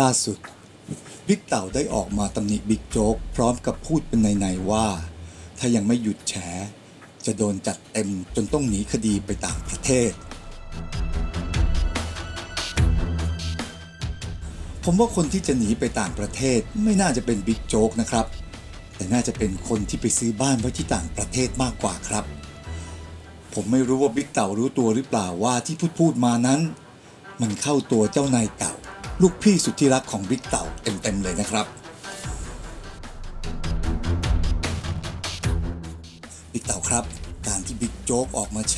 ล่าสุดบิ๊กเต่าได้ออกมาตำหนิบิ๊กโจ๊กพร้อมกับพูดเป็นในๆว่า ถ้ายังไม่หยุดแฉ จะโดนจัดเต็มจนต้องหนีคดีไปต่างประเทศ ผมว่าคนที่จะหนีไปต่างประเทศไม่น่าจะเป็นบิ๊กโจ๊กนะครับ แต่น่าจะเป็นคนที่ไปซื้อบ้านไว้ที่ต่างประเทศมากกว่าครับ ผมไม่รู้ว่าบิ๊กเต่ารู้ตัวหรือเปล่าว่าที่พูดพูดมานั้น มันเข้าตัวเจ้านายเก่า ลูกพี่สุดที่รักของบิ๊กเต่าเต็มๆเลยนะครับบิ๊กเต่าครับ การที่บิ๊กโจ๊กออกมาแฉ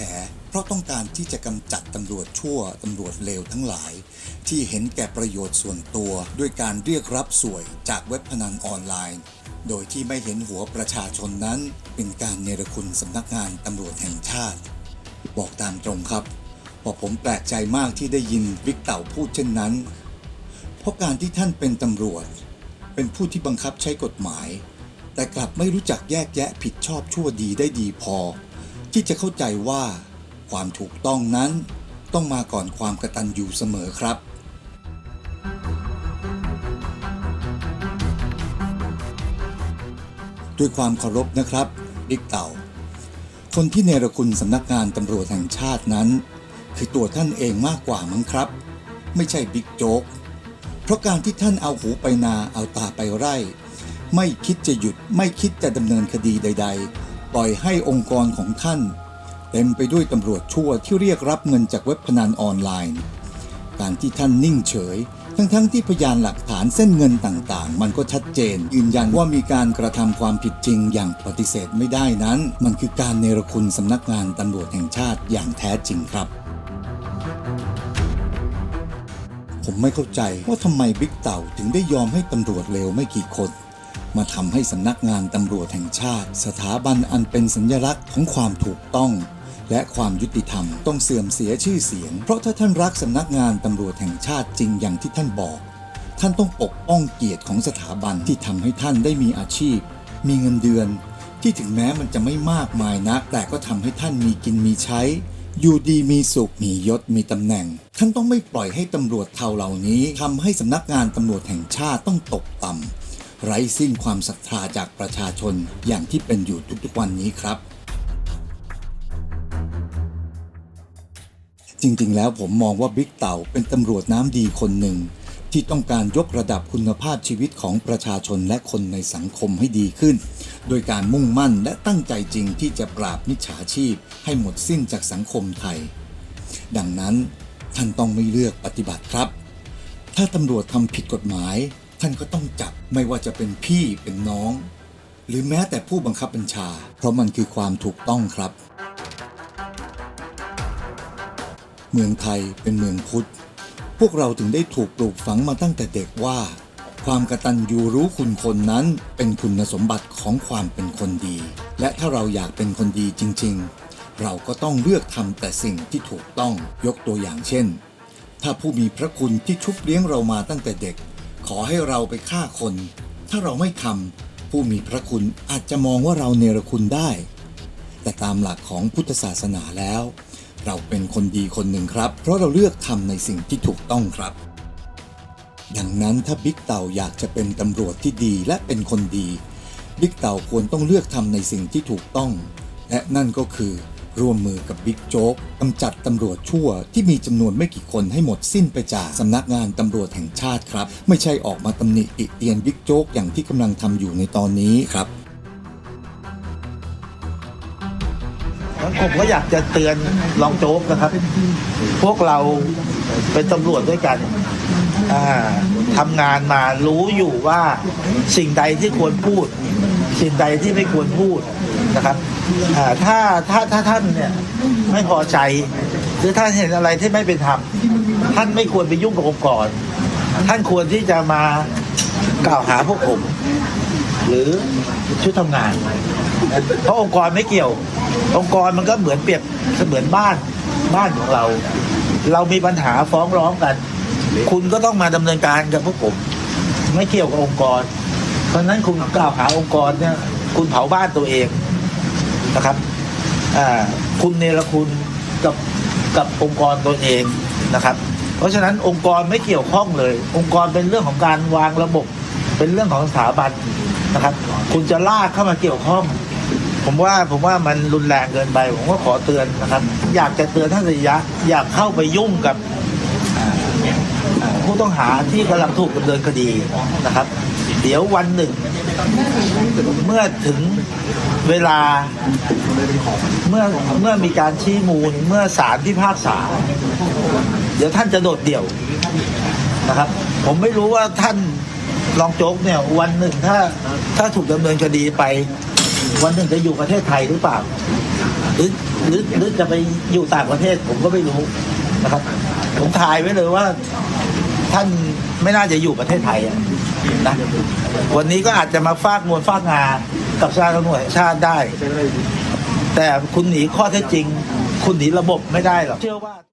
เพราะต้องการที่จะกำจัดตำรวจชั่วตำรวจเลวทั้งหลาย ที่เห็นแก่ประโยชน์ส่วนตัว ด้วยการเรียกรับสวยจากเว็บพนันออนไลน์ โดยที่ไม่เห็นหัวประชาชนนั้น เป็นการเนรคุณสำนักงานตำรวจแห่งชาติ บอกตามตรงครับว่าผมแปลกใจมากที่ได้ยินบิ๊กเต่าพูดเช่นนั้น เพราะการที่ท่านเป็นตำรวจ เป็นผู้ที่บังคับใช้กฎหมาย แต่กลับไม่รู้จักแยกแยะผิดชอบชั่วดีได้ดีพอ ที่จะเข้าใจว่า ความถูกต้องนั้นต้องมาก่อนความกระตัญญูเสมอครับด้วยความเคารพนะครับบิ๊กเต่า คนที่เนรคุณสำนักงานตำรวจแห่งชาตินั้น คือตัวท่านเองมากกว่ามั้งครับ ไม่ใช่บิ๊กโจ๊ก เพราะการที่ท่านเอาหูไปนาเอาตาไปไร่ ไม่คิดจะหยุดไม่คิดจะดำเนินคดีใด ๆ ปล่อยให้องค์กรของท่าน เต็มไปด้วยตำรวจชั่วที่เรียกรับเงินจากเว็บพนันออนไลน์ การที่ท่านนิ่งเฉย ทั้งๆทที่พยานหลักฐานเส้นเงินต่างๆ มันก็ชัดเจน ยืนยันว่ามีการกระทำความผิดจริงอย่างปฏิเสธไม่ได้นั้น มันคือการเนรคุณสำนักงานตำรวจแห่งชาติอย่างแท้จริงครับ ผมไม่เข้าใจว่าทำไมบิ๊กเต่าถึงได้ยอมให้ตำรวจเลวไม่กี่คน มาทำให้สำนักงานตำรวจแห่งชาติ สถาบันอันเป็นสัญลักษณ์ของความถูกต้อง และความยุติธรรมต้องเสื่อมเสียชื่อเสียง เพราะถ้าท่านรักสำนักงานตำรวจแห่งชาติจริงอย่างที่ท่านบอก ท่านต้องปกป้องเกียรติของสถาบันที่ทำให้ท่านได้มีอาชีพ มีเงินเดือน ที่ถึงแม้มันจะไม่มากมายนักแต่ก็ทำให้ท่านมีกินมีใช้ อยู่ดีมีสุขมียศมีตำแหน่ง ท่านต้องไม่ปล่อยให้ตำรวจเทาเหล่านี้ทำให้สำนักงานตำรวจแห่งชาติต้องตกต่ำไร้สิ้นความศรัทธาจากประชาชนอย่างที่เป็นอยู่ทุกๆวันนี้ครับ จริงๆ แล้วผมมองว่าบิ๊กเต่าเป็นตำรวจน้ำดีคนหนึ่ง ที่ต้องการยกระดับคุณภาพชีวิตของประชาชนและคนในสังคมให้ดีขึ้น โดยการมุ่งมั่นและตั้งใจจริงที่จะปราบมิจฉาชีพให้หมดสิ้นจากสังคมไทย ดังนั้นท่านต้องไม่เลือกปฏิบัติครับ ถ้าตำรวจทำผิดกฎหมาย ท่านก็ต้องจับไม่ว่าจะเป็นพี่เป็นน้อง หรือแม้แต่ผู้บังคับบัญชา เพราะมันคือความถูกต้องครับ เมืองไทยเป็นเมืองพุทธ พวกเราถึงได้ถูกปลูกฝังมาตั้งแต่เด็กว่า ความกระตัญญูรู้คุณคนนั้นเป็นคุณสมบัติของความเป็นคนดี และถ้าเราอยากเป็นคนดีจริง ๆ เราก็ต้องเลือกทำแต่สิ่งที่ถูกต้องยกตัวอย่างเช่น ถ้าผู้มีพระคุณที่ชุบเลี้ยงเรามาตั้งแต่เด็ก ขอให้เราไปฆ่าคน ถ้าเราไม่ทำผู้มีพระคุณอาจจะมองว่าเราเนรคุณได้ แต่ตามหลักของพุทธศาสนาแล้ว เราเป็นคนดีคนหนึ่งครับ เพราะเราเลือกทำในสิ่งที่ถูกต้องครับ ดังนั้นถ้าบิ๊กเต่าอยากจะเป็นตำรวจที่ดีและเป็นคนดี บิ๊กเต่าควรต้องเลือกทำในสิ่งที่ถูกต้อง และนั่นก็คือ ร่วมมือกับบิ๊กโจ๊กกำจัดตำรวจชั่วที่มีจำนวนไม่กี่คนให้หมดสิ้นไปจากสำนักงานตำรวจแห่งชาติครับ ไม่ใช่ออกมาตำหนิติเตียนบิ๊กโจ๊กอย่างที่กำลังทำอยู่ในตอนนี้ครับผมก็อยากจะเตือนรองโจ๊กนะครับ พวกเราเป็นตำรวจด้วยกัน อ่าทำงานมารู้อยู่ว่าสิ่งใดที่ควรพูด สิ่งใดที่ไม่ควรพูดนะครับอ่าถ้าถ้าถ้าท่านเนี่ยไม่พอใจ หรือท่านเห็นอะไรที่ไม่เป็นธรรมท่านไม่ควรไปยุ่งกับองค์กรท่านควรที่จะมากล่าวหาพวกผม หรือชุดทำงาน เพราะองค์กรไม่เกี่ยว องค์กรมันก็เหมือนเปรียบเสมือนบ้านบ้านของเรา เรามีปัญหาฟ้องร้องกัน คุณก็ต้องมาดำเนินการกับพวกผม ไม่เกี่ยวกับองค์กร เพราะฉะนั้นคุณกล่าวหาองค์กรเนี่ยคุณเผาบ้านตัวเองนะครับคุณเนรคุณกับกับองค์กรตัวเองนะครับ เพราะฉะนั้นองค์กรไม่เกี่ยวข้องเลย องค์กรเป็นเรื่องของการวางระบบ เป็นเรื่องของสถาบันนะครับ คุณจะลากเข้ามาเกี่ยวข้อง ผมว่าผมว่ามันรุนแรงเกินไป ผมก็ขอเตือนนะครับ อยากจะเตือนท่านระยะ อยากเข้าไปยุ่งกับ ผู้ต้องหาที่กำลังถูกดำเนินคดีนะครับ เดี๋ยววันหนึ่ง เมื่อถึงเวลาเมื่อเมื่อมีการชี้มูลเมื่อศาลพิพากษา เดี๋ยวท่านจะโดดเดี่ยวนะครับ ผมไม่รู้ว่าท่านรองโจ๊กเนี่ย วันหนึ่งถ้าถ้าถูกดำเนินคดีไป วันหนึ่งจะอยู่ประเทศไทยหรือเปล่าหรือหรือหรือจะไปอยู่ต่างประเทศผมก็ไม่รู้นะครับ ผมทายไว้เลยว่า ท่านไม่น่าจะอยู่ประเทศไทยนะวันนี้ก็อาจจะมาฟากมวลฟากงากับชาติตำรวจแห่งชาติได้ แต่คุณหนีข้อเท็จจริง คุณหนีระบบไม่ได้หรอกเชื่อว่า